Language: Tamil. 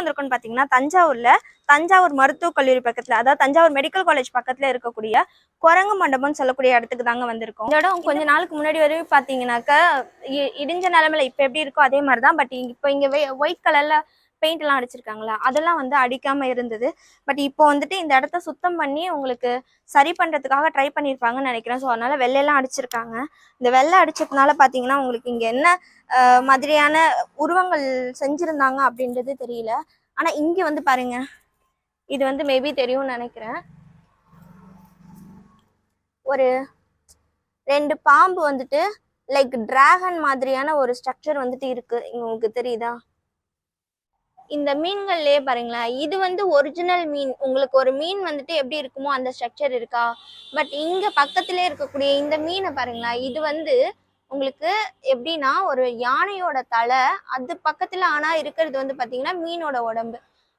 வந்திருக்கோம்னு பார்த்தீங்கன்னா தஞ்சாவூர்ல தஞ்சாவூர் மருத்துவக் கல்லூரி பக்கத்துல அதாவது தஞ்சாவூர் மெடிக்கல் காலேஜ் பக்கத்துல இருக்கக்கூடிய குரங்கு மண்டபம்னு சொல்லக்கூடிய இடத்துக்கு தாங்க வந்திருக்கோம். இந்த இடம் கொஞ்ச நாளுக்கு முன்னாடி வரையும் பார்த்தீங்கன்னாக்கா இ- இடிஞ்ச நிலமையில இப்போ எப்படி இருக்கோ அதே மாதிரி தான் பட் இப்போ இங்க ஒயிட் கலர்ல பெயிண்ட் எல்லாம் அடிச்சிருக்காங்களா? அதெல்லாம் வந்து அடிக்காம இருந்தது. பட் இப்போ வந்துட்டு இந்த இடத்த சுத்தம் பண்ணி உங்களுக்கு சரி பண்றதுக்காக ட்ரை பண்ணியிருப்பாங்கன்னு நினைக்கிறேன். ஸோ அதனால வெள்ளையெல்லாம் அடிச்சிருக்காங்க. இந்த வெள்ளை அடிச்சதுனால பார்த்தீங்கன்னா உங்களுக்கு இங்க என்ன மாதிரியான உருவங்கள் செஞ்சிருந்தாங்க அப்படின்றது தெரியல. ஆனா இங்க வந்து பாருங்க. இது வந்து மேபி தெரியும்னு நினைக்கிறேன். ஒரு ரெண்டு பாம்பு வந்துட்டு லைக் டிராகன் மாதிரியான ஒரு ஸ்ட்ரக்சர் வந்துட்டு இருக்கு. உங்களுக்கு தெரியுதா? இந்த மீன்கள்லயே பாருங்களேன் இது வந்து ஒரிஜினல் மீன். உங்களுக்கு ஒரு மீன் வந்துட்டு எப்படி இருக்குமோ அந்த ஸ்ட்ரக்சர் இருக்கா? பட் இங்க பக்கத்திலே இருக்கக்கூடிய இந்த மீனை பாருங்களேன் இது வந்து உங்களுக்கு எப்படின்னா ஒரு யானையோட தலை அது பக்கத்துல ஆனா இருக்கிறது வந்து பாத்தீங்கன்னா மீனோட உடம்பு.